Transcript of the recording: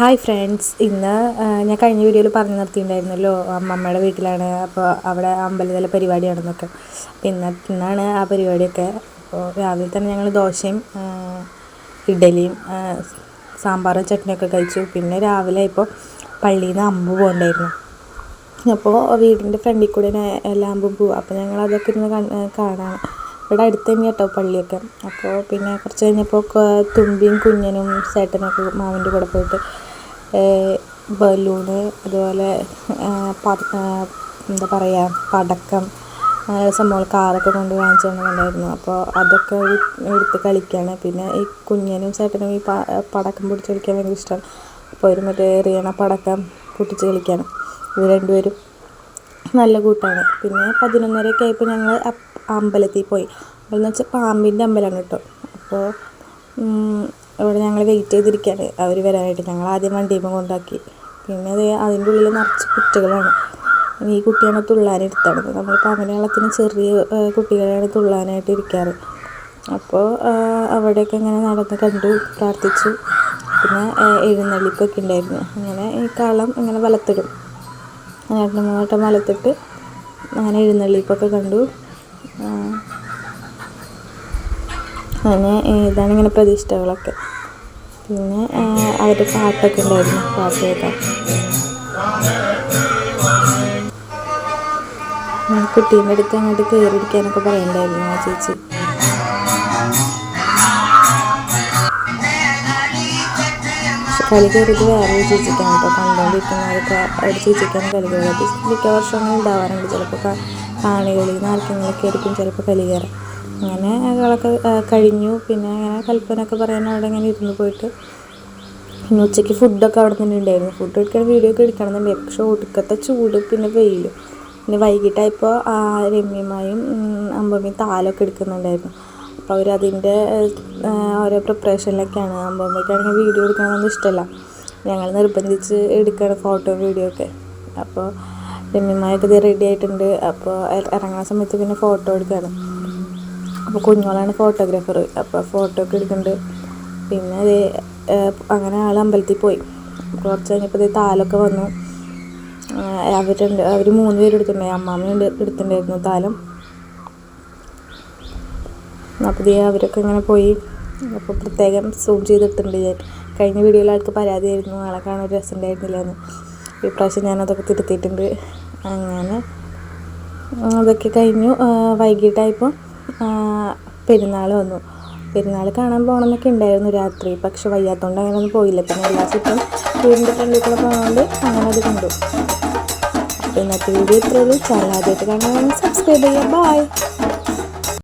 Hi friends ഇന്ന് ഞാൻ കഴിഞ്ഞ വീഡിയോയിൽ പറഞ്ഞു നിർത്തിയിട്ടുണ്ടായിരുന്നല്ലോ അമ്മമ്മയുടെ വീട്ടിലാണ് അപ്പോൾ അവിടെ അമ്പലത്തിലെ പരിപാടിയാണെന്നൊക്കെ. അപ്പോൾ ഇന്ന ഇന്നാണ് ആ പരിപാടിയൊക്കെ. അപ്പോൾ രാവിലെ തന്നെ ഞങ്ങൾ ദോശയും ഇഡലിയും സാമ്പാറും ചട്നിയൊക്കെ കഴിച്ചു. പിന്നെ രാവിലെ ഇപ്പോൾ പള്ളിയിൽ നിന്ന് അമ്പ് പോകണ്ടായിരുന്നു. അപ്പോൾ വീടിന്റെ ഫ്രണ്ടിൽ കൂടെ ലാമ്പും പോവും. അപ്പോൾ ഞങ്ങൾ അതൊക്കെ ഇരുന്ന് കാണാൻ ഇവിടെ അടുത്ത് തന്നെ കേട്ടോ പള്ളിയൊക്കെ. അപ്പോൾ പിന്നെ കുറച്ച് കഴിഞ്ഞപ്പോൾ തുമ്പിയും കുഞ്ഞനും ചേട്ടനൊക്കെ മാവിന്റെ കൂടെ പോയിട്ട് ബലൂണ് അതുപോലെ എന്താ പറയുക പടക്കം അങ്ങനെയുള്ള സംഭവങ്ങൾ കാറൊക്കെ കൊണ്ട് വാങ്ങിച്ചു തന്നിട്ടുണ്ടായിരുന്നു അപ്പോൾ അതൊക്കെ എടുത്ത് കളിക്കുകയാണ് പിന്നെ ഈ കുഞ്ഞനും ചേട്ടനും ഈ പടക്കം പൊടിച്ച് കളിക്കാൻ ഭയങ്കര ഇഷ്ടമാണ് അപ്പോൾ ഒരു മറ്റേ എറിയണ പടക്കം പൊട്ടിച്ച് കളിക്കുകയാണ് ഇവർ രണ്ടുപേരും നല്ല കൂട്ടാണ്. പിന്നെ പതിനൊന്നരയൊക്കെ ആയപ്പോൾ ഞങ്ങൾ അമ്പലത്തിൽ പോയി. അമ്പലം എന്ന് വെച്ചാൽ പാമ്പിന്റെ അമ്പലമാണ് കേട്ടോ അപ്പോൾ ഇവിടെ ഞങ്ങൾ വെയിറ്റ് ചെയ്തിരിക്കുകയാണ് അവർ വരാനായിട്ട്. ഞങ്ങൾ ആദ്യം വണ്ടിയുമ്പോൾ കൊണ്ടാക്കി. പിന്നെ അത് അതിന്റെ ഉള്ളിൽ നിറച്ച് കുട്ടികളാണ്. ഈ കുട്ടിയാണ് തുള്ളാനെടുത്തത് പാമ്പിന്റെ വെള്ളത്തിന് ചെറിയ കുട്ടികളെയാണ് തുള്ളാനായിട്ട് ഇരിക്കാറ്. അപ്പോൾ അവിടെയൊക്കെ ഇങ്ങനെ നടന്ന് കണ്ടു പ്രാർത്ഥിച്ചു. പിന്നെ എഴുന്നള്ളിപ്പൊക്കെ ഉണ്ടായിരുന്നു അങ്ങനെ ഈ കളം ഇങ്ങനെ വലത്തിടും. രണ്ട് മൂന്നോട്ടം വലത്തിട്ട് അങ്ങനെ എഴുന്നള്ളിപ്പൊക്കെ കണ്ടു. അങ്ങനെ ഇതാണ് ഇങ്ങനെ പ്രതിഷ്ഠകളൊക്കെ പിന്നെ അവരുടെ പാട്ടൊക്കെ ഉണ്ടായിരുന്നു പാട്ട് കേൾക്കാൻ. കുട്ടീന്റെ അടുത്ത് അങ്ങോട്ട് കയറിയിരിക്കാനൊക്കെ പറയണ്ടായിരുന്നു ആ ചേച്ചി. കളി കയറിയത് വേറെ ചേച്ചിക്കാണ് കേട്ടോ. കണ്ടുകൊണ്ടിരിക്കുന്നവർക്ക് ഒരു ചേച്ചിക്കാണ് കളി കയറിയത്. മിക്ക വർഷം അങ്ങനെ ഉണ്ടാവാറുണ്ട് ചിലപ്പോൾ കാണികളിൽ നിന്ന് ആർക്കെങ്കിലൊക്കെ ആയിരിക്കും ചിലപ്പോൾ കളി കയറാം അങ്ങനെ അയാളൊക്കെ കഴിഞ്ഞു. പിന്നെ അങ്ങനെ കൽപ്പനയൊക്കെ പറയാൻ അവിടെ ഇങ്ങനെ ഇരുന്ന് പോയിട്ട് പിന്നെ ഉച്ചയ്ക്ക് ഫുഡൊക്കെ അവിടെ തന്നെ ഉണ്ടായിരുന്നു. ഫുഡ് എടുക്കണം വീഡിയോ ഒക്കെ എടുക്കണമെന്നുണ്ട് പക്ഷേ ഒടുക്കത്തെ ചൂട് പിന്നെ വെയിലും. പിന്നെ വൈകിട്ടായപ്പോൾ ആ രമ്യമായും അമ്പമ്മയും താലൊക്കെ എടുക്കുന്നുണ്ടായിരുന്നു. അപ്പോൾ അവർ അതിന്റെ ഓരോ പ്രിപ്പറേഷനിലൊക്കെയാണ് അമ്പമ്മയ്ക്കാണെങ്കിൽ വീഡിയോ എടുക്കണമെന്നൊന്നും ഇഷ്ടമല്ല ഞങ്ങൾ നിർബന്ധിച്ച് എടുക്കുകയാണ് ഫോട്ടോ വീഡിയോ ഒക്കെ. അപ്പോൾ രമ്യമായൊക്കെ ഇത് റെഡി ആയിട്ടുണ്ട്. അപ്പോൾ ഇറങ്ങുന്ന സമയത്ത് പിന്നെ ഫോട്ടോ എടുക്കുകയാണ് അപ്പോൾ കുഞ്ഞോളാണ് ഫോട്ടോഗ്രാഫർ അപ്പോൾ ഫോട്ടോ ഒക്കെ എടുക്കുന്നുണ്ട് പിന്നെ അത് അങ്ങനെ ആൾ അമ്പലത്തിൽ പോയി. കുറച്ച് കഴിഞ്ഞപ്പോൾ ഇത് താലൊക്കെ വന്നു. അവരുണ്ട് അവർ മൂന്ന് പേര് എടുത്തിട്ടുണ്ടായി അമ്മാമ്മ ഉണ്ട് എടുത്തിട്ടുണ്ടായിരുന്നു താലം. അപ്പോൾ ഇതേ അവരൊക്കെ ഇങ്ങനെ പോയി. അപ്പോൾ പ്രത്യേകം സൂം ചെയ്തിട്ടുണ്ട്. ഞാൻ കഴിഞ്ഞ വീഡിയോയിൽ ആൾക്ക് പരാതിയായിരുന്നു. ആളെ കാണാൻ ഒരു രസം എന്ന് ഇപ്രാവശ്യം ഞാനതൊക്കെ തിരുത്തിയിട്ടുണ്ട്. അങ്ങനെ അതൊക്കെ കഴിഞ്ഞു. വൈകിട്ടായപ്പോൾ പെരുന്നാൾ വന്നു. പെരുന്നാൾ കാണാൻ പോകണം എന്നൊക്കെ ഉണ്ടായിരുന്നു രാത്രി. പക്ഷെ വയ്യാത്തതുകൊണ്ട് അങ്ങനെ ഒന്നും പോയില്ല. പിന്നെ എല്ലാ ചുറ്റും വീടിന്റെ ഫ്രണ്ടിൽ പോകുന്നതുകൊണ്ട് അങ്ങനെ അത് കണ്ടു. അപ്പോൾ ഇന്നത്തെ വീഡിയോ ഇത്രയുള്ളൂ ചാനൽ ആദ്യമായിട്ട് കാണാൻ സബ്സ്ക്രൈബ് ചെയ്യുക. ബൈ